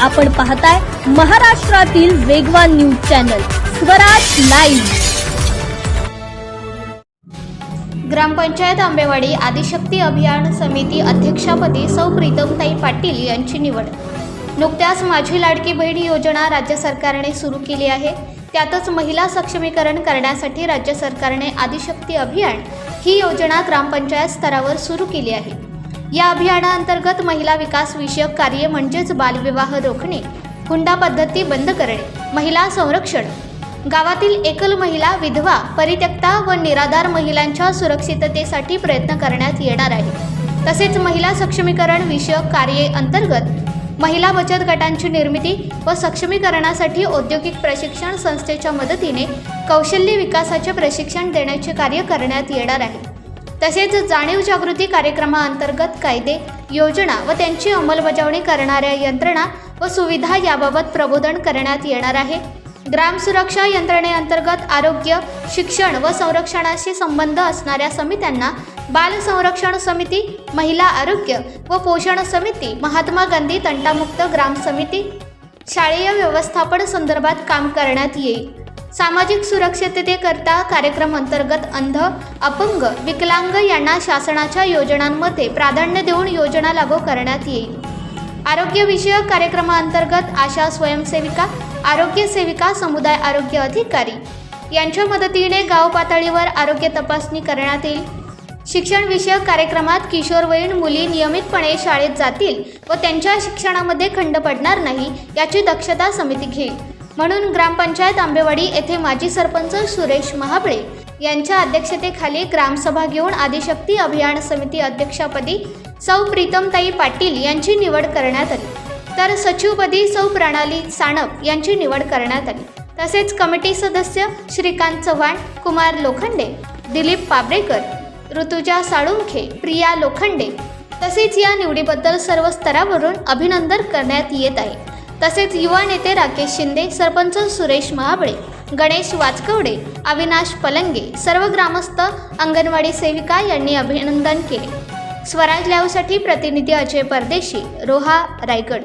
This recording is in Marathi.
आपण पाहताय महाराष्ट्रातील वेगवान news channel Swaraj live. Gram panchayat Ambewadi Adishakti Abhiyan समिती अध्यक्षपदी सौ प्रीतमताई पाटील यांची निवड. नुकत्याच माझी लाडकी बहीण योजना राज्य सरकारने सुरू केली आहे. त्यातच महिला सक्षमीकरण करण्यासाठी राज्य सरकारने आदिशक्ती अभियान ही योजना ग्रामपंचायत स्तरावर सुरू केली आहे. या अभियानाअंतर्गत महिला विकास विषयक कार्य म्हणजेच बालविवाह रोखणे हुंडा पद्धती बंद करणे महिला संरक्षण गावातील एकल महिला विधवा परित्यक्ता व निराधार महिलांच्या सुरक्षिततेसाठी प्रयत्न करण्यात येणार आहे तसेच महिला सक्षमीकरण विषयक कार्ये अंतर्गत महिला बचत गटांची निर्मिती व सक्षमीकरणासाठी औद्योगिक प्रशिक्षण संस्थेच्या मदतीने कौशल्य विकासाचे प्रशिक्षण देण्याचे कार्य करण्यात येणार आहे. तसेच जाणीव जागृती कार्यक्रमाअंतर्गत कायदे योजना व त्यांची अंमलबजावणी करणाऱ्या यंत्रणा व सुविधा याबाबत प्रबोधन करण्यात येणार आहे. ग्राम सुरक्षा यंत्रणेअंतर्गत आरोग्य शिक्षण व संरक्षणाशी संबंध असणाऱ्या समित्यांना बाल संरक्षण समिती महिला आरोग्य व पोषण समिती महात्मा गांधी तंटामुक्त ग्राम समिती शालेय व्यवस्थापन संदर्भात काम करण्यात येईल. सामाजिक सुरक्षिततेकरता कार्यक्रम अंतर्गत अंध अपंग विकलांग यांना शासनाच्या योजनांमध्ये प्राधान्य देऊन योजना लागू करण्यात येईल. आरोग्यविषयक कार्यक्रमाअंतर्गत आशा स्वयंसेविका आरोग्य सेविका समुदाय आरोग्य अधिकारी यांच्या मदतीने गाव पातळीवर आरोग्य तपासणी करण्यात येईल. शिक्षणविषयक कार्यक्रमात किशोरवयीन मुली नियमितपणे शाळेत जातील व त्यांच्या शिक्षणामध्ये खंड पडणार नाही याची दक्षता समिती घेईल. म्हणून ग्रामपंचायत आंबेवाडी येथे माजी सरपंच सुरेश महाबळे यांच्या अध्यक्षतेखाली ग्रामसभा घेऊन आदिशक्ती अभियान समिती अध्यक्षपदी सौ प्रीतमताई पाटील यांची निवड करण्यात आली. तर सचिवपदी सौ प्रणाली साणप यांची निवड करण्यात आली. तसेच कमिटी सदस्य श्रीकांत चव्हाण कुमार लोखंडे दिलीप पाबरेकर ऋतुजा साळुंखे प्रिया लोखंडे तसेच या निवडीबद्दल सर्व स्तरावरून अभिनंदन करण्यात येत आहे. तसेच युवा नेते राकेश शिंदे सरपंच सुरेश महाबळे गणेश वाचकवडे अविनाश पलंगे सर्व ग्रामस्थ अंगणवाडी सेविका यांनी अभिनंदन केले. स्वराज लाईव्हसाठी प्रतिनिधी अजय परदेशी रोहा रायगड.